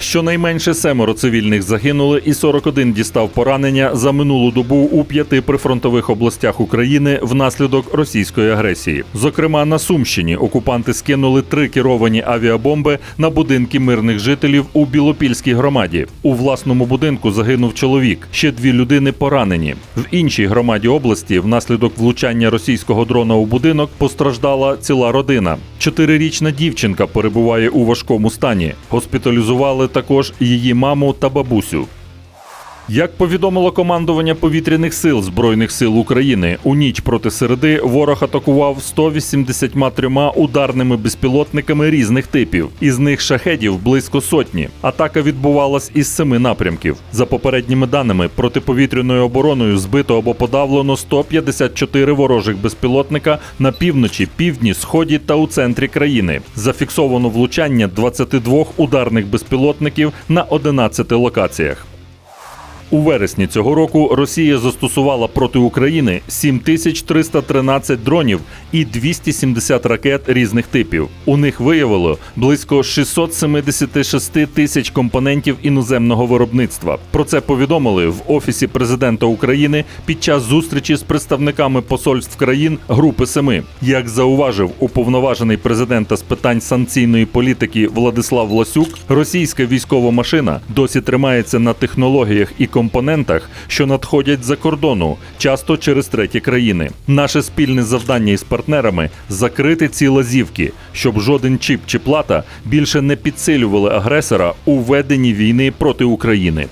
Щонайменше семеро цивільних загинули і 41 дістав поранення за минулу добу у п'яти прифронтових областях України внаслідок російської агресії. Зокрема, на Сумщині окупанти скинули три керовані авіабомби на будинки мирних жителів у Білопільській громаді. У власному будинку загинув чоловік. Ще дві людини поранені. В іншій громаді області внаслідок влучання російського дрона у будинок постраждала ціла родина. Чотирирічна дівчинка перебуває у важкому стані. Госпіталізували також її маму та бабусю. Як повідомило командування повітряних сил Збройних сил України, у ніч проти середи ворог атакував 183 ударними безпілотниками різних типів. Із них шахедів близько сотні. Атака відбувалась із семи напрямків. За попередніми даними, протиповітряною обороною збито або подавлено 154 ворожих безпілотника на півночі, півдні, сході та у центрі країни. Зафіксовано влучання 22 ударних безпілотників на 11 локаціях. У вересні цього року Росія застосувала проти України 7313 дронів і 270 ракет різних типів. У них виявило близько 676 тисяч компонентів іноземного виробництва. Про це повідомили в офісі президента України під час зустрічі з представниками посольств країн Групи Семи. Як зауважив уповноважений президента з питань санкційної політики Владислав Ласюк, російська військова машина досі тримається на технологіях і компонентах, що надходять за кордону, часто через треті країни. Наше спільне завдання із партнерами закрити ці лазівки, щоб жоден чіп чи плата більше не підсилювали агресора у веденні війни проти України.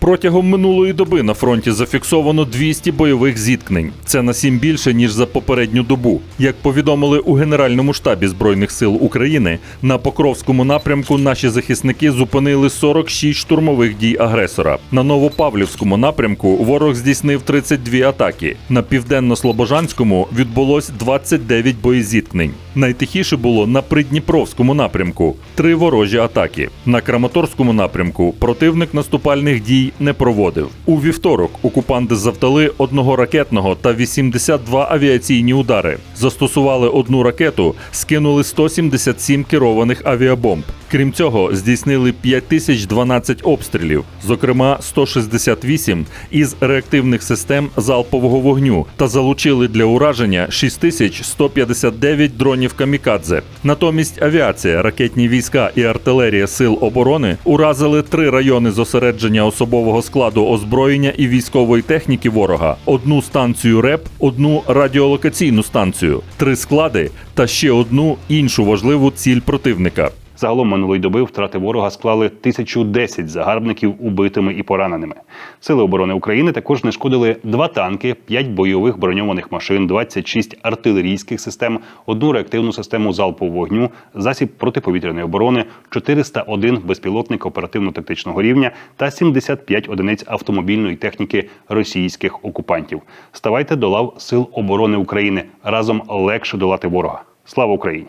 Протягом минулої доби на фронті зафіксовано 200 бойових зіткнень. Це на сім більше ніж за попередню добу. Як повідомили у Генеральному штабі збройних сил України, на Покровському напрямку наші захисники зупинили 46 штурмових дій агресора. На Новопавлівському напрямку ворог здійснив 32 атаки. На південно-слобожанському відбулось 29 боєзіткнень. Найтихіше було на Придніпровському напрямку три ворожі атаки. На Краматорському напрямку противник наступальних дій не проводив. У вівторок окупанти завдали одного ракетного та 82 авіаційні удари. Застосували одну ракету, скинули 177 керованих авіабомб. Крім цього, здійснили 5012 обстрілів, зокрема 168 із реактивних систем залпового вогню, та залучили для ураження 6159 дронів камікадзе. Натомість авіація, ракетні війська і артилерія сил оборони уразили три райони зосередження особового складу озброєння і військової техніки ворога, одну станцію РЕП, одну радіолокаційну станцію, три склади та ще одну іншу важливу ціль противника. Загалом минулої доби втрати ворога склали 1010 загарбників убитими і пораненими. Сили оборони України також знешкодили два танки, 5 бойових броньованих машин, 26 артилерійських систем, одну реактивну систему залпового вогню, засіб протиповітряної оборони, 401 безпілотник оперативно-тактичного рівня та 75 одиниць автомобільної техніки російських окупантів. Ставайте до лав Сил оборони України. Разом легше долати ворога. Слава Україні!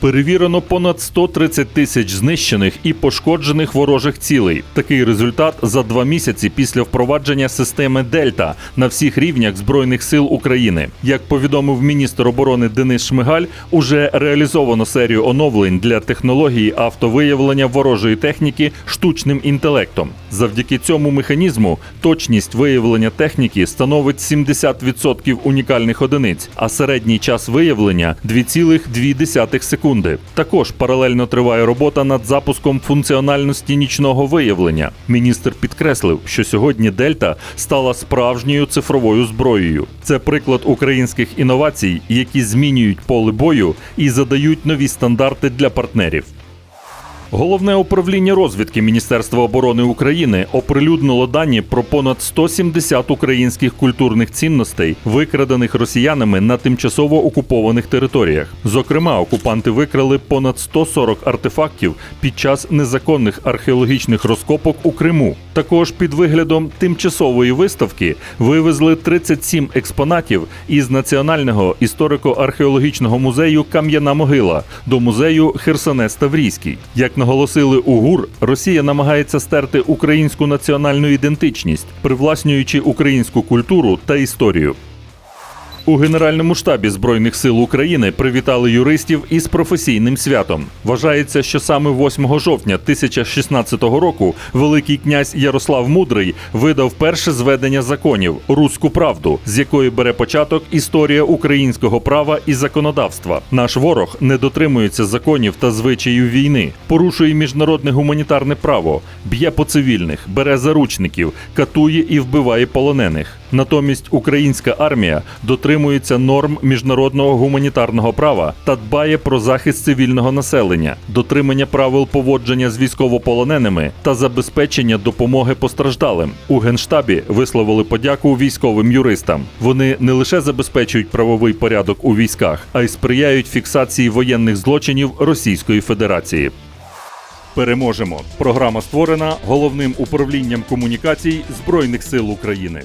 Перевірено понад 130 тисяч знищених і пошкоджених ворожих цілей. Такий результат за два місяці після впровадження системи Дельта на всіх рівнях збройних сил України. Як повідомив міністр оборони Денис Шмигаль, уже реалізовано серію оновлень для технології автовиявлення ворожої техніки штучним інтелектом. Завдяки цьому механізму точність виявлення техніки становить 70% унікальних одиниць, а середній час виявлення 2,2 секунди. Також паралельно триває робота над запуском функціональності нічного виявлення. Міністр підкреслив, що сьогодні Дельта стала справжньою цифровою зброєю. Це приклад українських інновацій, які змінюють поле бою і задають нові стандарти для партнерів. Головне управління розвідки Міністерства оборони України оприлюднило дані про понад 170 українських культурних цінностей, викрадених росіянами на тимчасово окупованих територіях. Зокрема, окупанти викрали понад 140 артефактів під час незаконних археологічних розкопок у Криму. Також під виглядом тимчасової виставки вивезли 37 експонатів із Національного історико-археологічного музею Кам'яна могила до музею Херсонес Таврійський. Наголосили у ГУР, Росія намагається стерти українську національну ідентичність, привласнюючи українську культуру та історію. У Генеральному штабі Збройних сил України привітали юристів із професійним святом. Вважається, що саме 8 жовтня 1016 року Великий князь Ярослав Мудрий видав перше зведення законів Руську правду, з якої бере початок історія українського права і законодавства. Наш ворог не дотримується законів та звичаїв війни, порушує міжнародне гуманітарне право, б'є по цивільних, бере заручників, катує і вбиває полонених. Натомість українська армія дотримується норм міжнародного гуманітарного права та дбає про захист цивільного населення, дотримання правил поводження з військовополоненими та забезпечення допомоги постраждалим. У генштабі висловили подяку військовим юристам. Вони не лише забезпечують правовий порядок у військах, а й сприяють фіксації воєнних злочинів Російської Федерації. Переможемо. Програма створена головним управлінням комунікацій Збройних сил України.